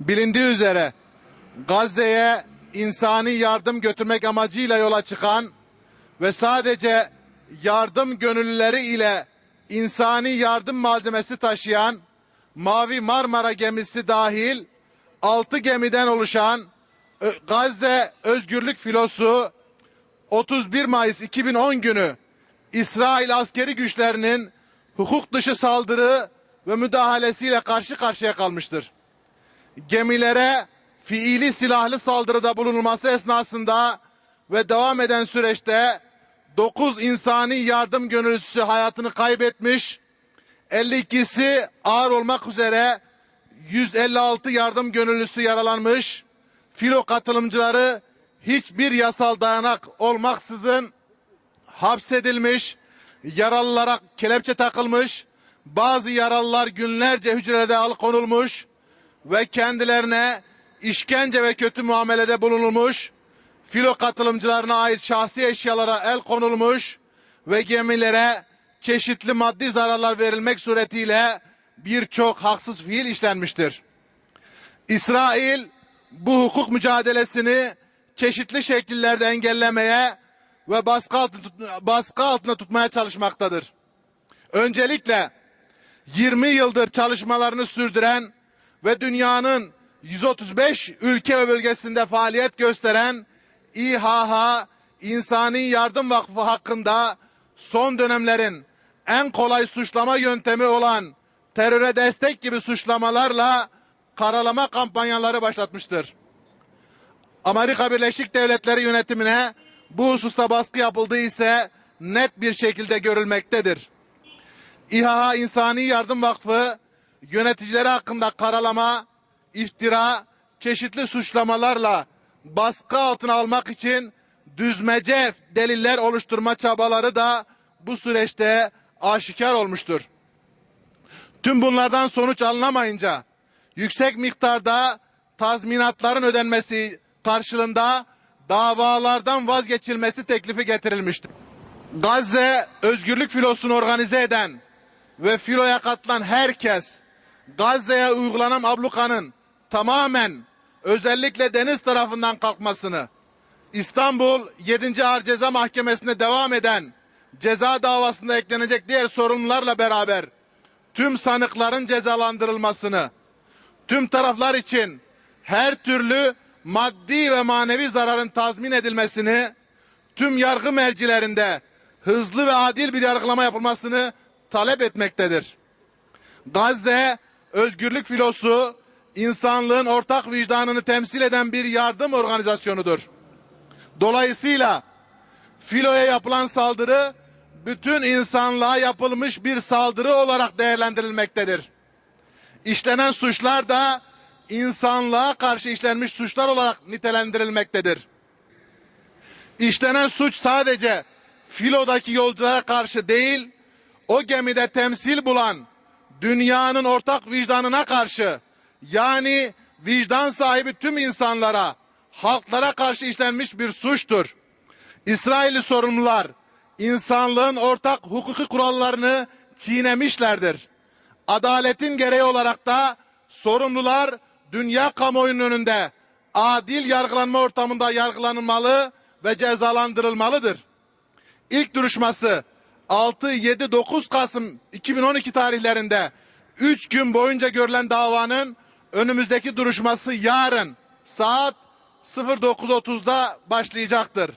Bilindiği üzere Gazze'ye insani yardım götürmek amacıyla yola çıkan ve sadece yardım gönüllüleri ile insani yardım malzemesi taşıyan Mavi Marmara gemisi dahil 6 gemiden oluşan Ö- Gazze Özgürlük Filosu 31 Mayıs 2010 günü İsrail askeri güçlerinin hukuk dışı saldırı ve müdahalesiyle karşı karşıya kalmıştır. Gemilere fiili silahlı saldırıda bulunulması esnasında ve devam eden süreçte 9 insani yardım gönüllüsü hayatını kaybetmiş, 52'si ağır olmak üzere 156 yardım gönüllüsü yaralanmış, filo katılımcıları hiçbir yasal dayanak olmaksızın hapsedilmiş, yaralılara kelepçe takılmış, bazı yaralılar günlerce hücrede alıkonulmuş ve kendilerine işkence ve kötü muamelede bulunulmuş, filo katılımcılarına ait şahsi eşyalara el konulmuş ve gemilere çeşitli maddi zararlar verilmek suretiyle birçok haksız fiil işlenmiştir. İsrail bu hukuk mücadelesini çeşitli şekillerde engellemeye ve baskı altında, baskı altında tutmaya çalışmaktadır. Öncelikle 20 yıldır çalışmalarını sürdüren ve dünyanın 135 ülke ve bölgesinde faaliyet gösteren İHH İnsani Yardım Vakfı hakkında son dönemlerin en kolay suçlama yöntemi olan teröre destek gibi suçlamalarla karalama kampanyaları başlatmıştır. Amerika Birleşik Devletleri yönetimine bu hususta baskı yapıldığı ise net bir şekilde görülmektedir. İHA İnsani Yardım Vakfı yöneticileri hakkında karalama, iftira, çeşitli suçlamalarla baskı altına almak için düzmece deliller oluşturma çabaları da bu süreçte aşikar olmuştur. Tüm bunlardan sonuç alınamayınca yüksek miktarda tazminatların ödenmesi karşılığında davalardan vazgeçilmesi teklifi getirilmiştir. Gazze özgürlük filosunu organize eden ve filoya katılan herkes Gazze'ye uygulanan ablukanın tamamen özellikle deniz tarafından kalkmasını İstanbul 7. Ağır Ceza Mahkemesi'nde devam eden ceza davasında eklenecek diğer sorunlarla beraber tüm sanıkların cezalandırılmasını, tüm taraflar için her türlü maddi ve manevi zararın tazmin edilmesini, tüm yargı mercilerinde hızlı ve adil bir yargılama yapılmasını talep etmektedir. Gazze özgürlük filosu insanlığın ortak vicdanını temsil eden bir yardım organizasyonudur. Dolayısıyla filoya yapılan saldırı bütün insanlığa yapılmış bir saldırı olarak değerlendirilmektedir. İşlenen suçlar da insanlığa karşı işlenmiş suçlar olarak nitelendirilmektedir. İşlenen suç sadece filodaki yolculara karşı değil, o gemide temsil bulan dünyanın ortak vicdanına karşı yani vicdan sahibi tüm insanlara, halklara karşı işlenmiş bir suçtur. İsrailli sorumlular insanlığın ortak hukuki kurallarını çiğnemişlerdir. Adaletin gereği olarak da sorumlular dünya kamuoyunun önünde adil yargılanma ortamında yargılanmalı ve cezalandırılmalıdır. İlk duruşması 6, 7, 9 Kasım 2012 tarihlerinde 3 gün boyunca görülen davanın önümüzdeki duruşması yarın saat 09.30'da başlayacaktır.